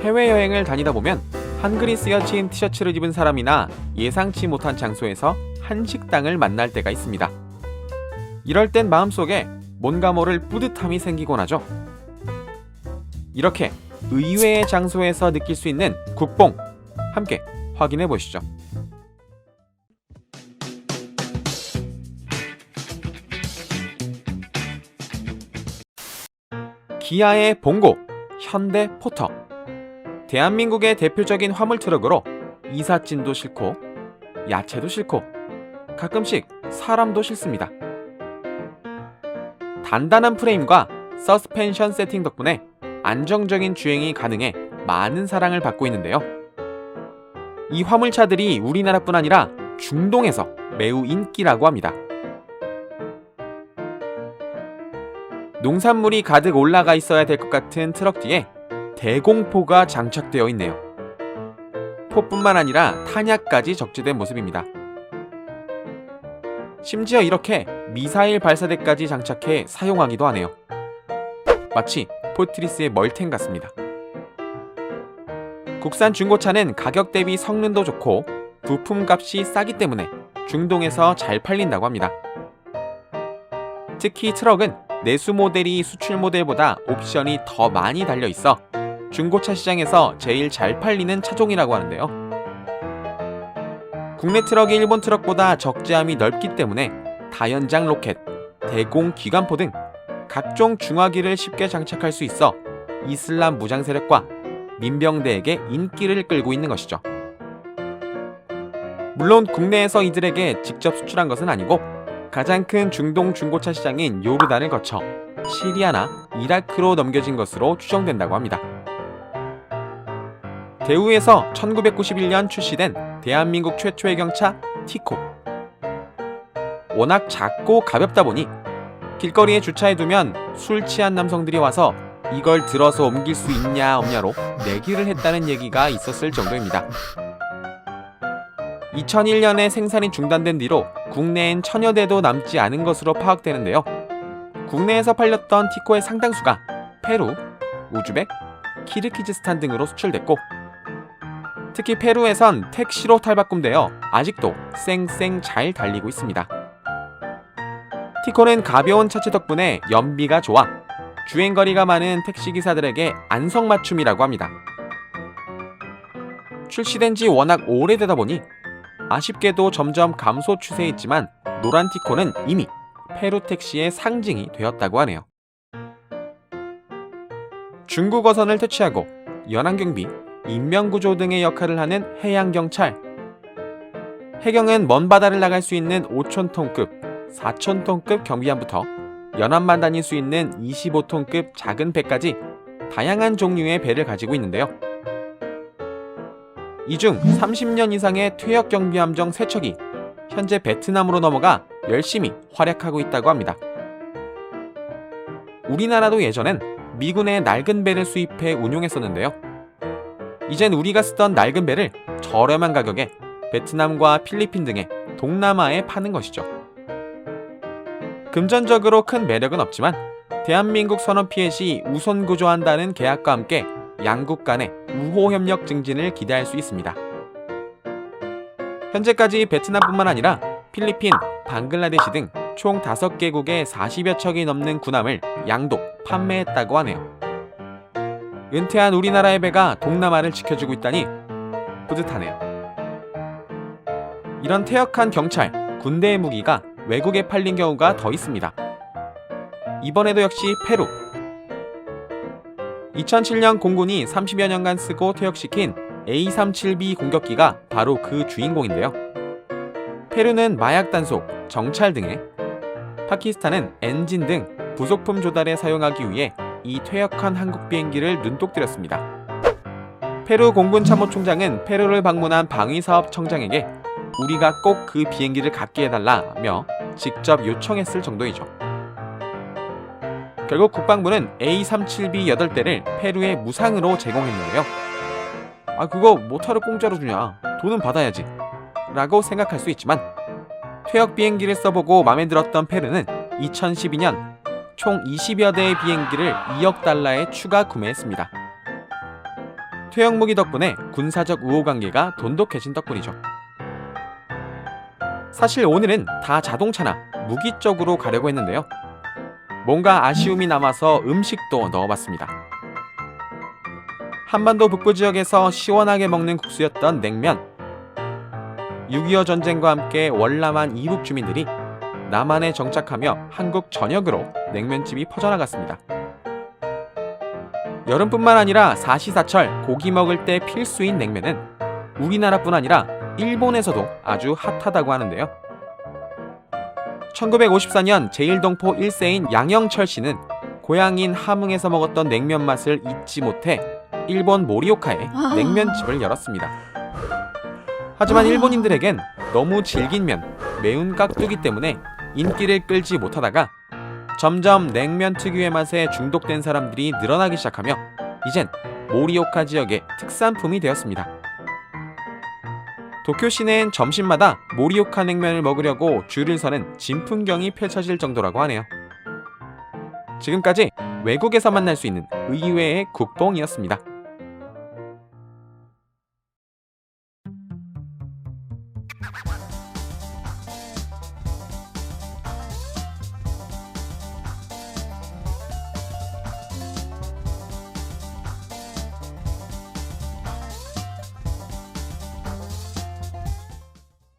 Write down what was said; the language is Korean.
해외여행을 다니다 보면 한글이 쓰여진 티셔츠를 입은 사람이나 예상치 못한 장소에서 한식당을 만날 때가 있습니다. 이럴 땐 마음속에 뭔가 모를 뿌듯함이 생기곤 하죠. 이렇게 의외의 장소에서 느낄 수 있는 국뽕 함께 확인해 보시죠. 기아의 봉고, 현대 포터. 대한민국의 대표적인 화물 트럭으로 이삿짐도 싣고 야채도 싣고 가끔씩 사람도 싣습니다. 단단한 프레임과 서스펜션 세팅 덕분에 안정적인 주행이 가능해 많은 사랑을 받고 있는데요. 이 화물차들이 우리나라뿐 아니라 중동에서 매우 인기라고 합니다. 농산물이 가득 올라가 있어야 될 것 같은 트럭 뒤에 대공포가 장착되어 있네요. 포뿐만 아니라 탄약까지 적재된 모습입니다. 심지어 이렇게 미사일 발사대까지 장착해 사용하기도 하네요. 마치 포트리스의 멀텐 같습니다. 국산 중고차는 가격 대비 성능도 좋고 부품 값이 싸기 때문에 중동에서 잘 팔린다고 합니다. 특히 트럭은 내수 모델이 수출 모델보다 옵션이 더 많이 달려 있어 중고차 시장에서 제일 잘 팔리는 차종이라고 하는데요. 국내 트럭이 일본 트럭보다 적재함이 넓기 때문에 다연장 로켓, 대공 기관포 등 각종 중화기를 쉽게 장착할 수 있어 이슬람 무장 세력과 민병대에게 인기를 끌고 있는 것이죠. 물론 국내에서 이들에게 직접 수출한 것은 아니고 가장 큰 중동 중고차 시장인 요르단을 거쳐 시리아나 이라크로 넘겨진 것으로 추정된다고 합니다. 대우에서 1991년 출시된 대한민국 최초의 경차 티코. 워낙 작고 가볍다 보니 길거리에 주차해두면 술 취한 남성들이 와서 이걸 들어서 옮길 수 있냐 없냐로 내기를 했다는 얘기가 있었을 정도입니다. 2001년에 생산이 중단된 뒤로 국내엔 천여 대도 남지 않은 것으로 파악되는데요. 국내에서 팔렸던 티코의 상당수가 페루, 우즈벡, 키르키즈스탄 등으로 수출됐고 특히 페루에선 택시로 탈바꿈되어 아직도 쌩쌩 잘 달리고 있습니다. 티코는 가벼운 차체 덕분에 연비가 좋아 주행거리가 많은 택시기사들에게 안성맞춤이라고 합니다. 출시된 지 워낙 오래되다 보니 아쉽게도 점점 감소 추세에 있지만 노란 티코는 이미 페루 택시의 상징이 되었다고 하네요. 중국 어선을 퇴치하고 연안경비, 인명구조 등의 역할을 하는 해양경찰. 해경은 먼 바다를 나갈 수 있는 5천0톤급 4천0톤급 경비함부터 연안만 다닐 수 있는 25톤급 작은 배까지 다양한 종류의 배를 가지고 있는데요. 이 중 30년 이상의 퇴역 경비함정 세척이 현재 베트남으로 넘어가 열심히 활약하고 있다고 합니다. 우리나라도 예전엔 미군의 낡은 배를 수입해 운용했었는데요. 이젠 우리가 쓰던 낡은 배를 저렴한 가격에 베트남과 필리핀 등의 동남아에 파는 것이죠. 금전적으로 큰 매력은 없지만 대한민국 선원 피해 시 우선 구조한다는 계약과 함께 양국 간의 우호 협력 증진을 기대할 수 있습니다. 현재까지 베트남뿐만 아니라 필리핀, 방글라데시 등 총 5개국의 40여 척이 넘는 군함을 양독 판매했다고 하네요. 은퇴한 우리나라의 배가 동남아를 지켜주고 있다니 뿌듯하네요. 이런 퇴역한 경찰, 군대의 무기가 외국에 팔린 경우가 더 있습니다. 이번에도 역시 페루. 2007년 공군이 30여 년간 쓰고 퇴역시킨 A37B 공격기가 바로 그 주인공인데요. 페루는 마약 단속, 정찰 등에, 파키스탄은 엔진 등 부속품 조달에 사용하기 위해 이 퇴역한 한국 비행기를 눈독 들였습니다. 페루 공군 참모총장은 페루를 방문한 방위사업 청장에게 우리가 꼭 그 비행기를 갖게 해달라며 직접 요청했을 정도이죠. 결국 국방부는 A37B 8대를 페루에 무상으로 제공했는데요. 아 그거 뭐하러 공짜로 주냐 돈은 받아야지 라고 생각할 수 있지만 퇴역 비행기를 써보고 마음에 들었던 페르는 2012년 총 20여 대의 비행기를 2억 달러에 추가 구매했습니다. 퇴역 무기 덕분에 군사적 우호 관계가 돈독해진 덕분이죠. 사실 오늘은 다 자동차나 무기 쪽으로 가려고 했는데요. 뭔가 아쉬움이 남아서 음식도 넣어봤습니다. 한반도 북부 지역에서 시원하게 먹는 국수였던 냉면. 6.25 전쟁과 함께 월남한 이북 주민들이 남한에 정착하며 한국 전역으로 냉면집이 퍼져나갔습니다. 여름뿐만 아니라 사시사철 고기 먹을 때 필수인 냉면은 우리나라뿐 아니라 일본에서도 아주 핫하다고 하는데요. 1954년 제1동포 1세인 양영철 씨는 고향인 함흥에서 먹었던 냉면 맛을 잊지 못해 일본 모리오카에 아. 냉면집을 열었습니다. 하지만 아. 일본인들에겐 너무 질긴 면, 매운 깍두기 때문에 인기를 끌지 못하다가 점점 냉면 특유의 맛에 중독된 사람들이 늘어나기 시작하며 이젠 모리오카 지역의 특산품이 되었습니다. 도쿄 시내엔 점심마다 모리오카 냉면을 먹으려고 줄을 서는 진풍경이 펼쳐질 정도라고 하네요. 지금까지 외국에서 만날 수 있는 의외의 국뽕이었습니다.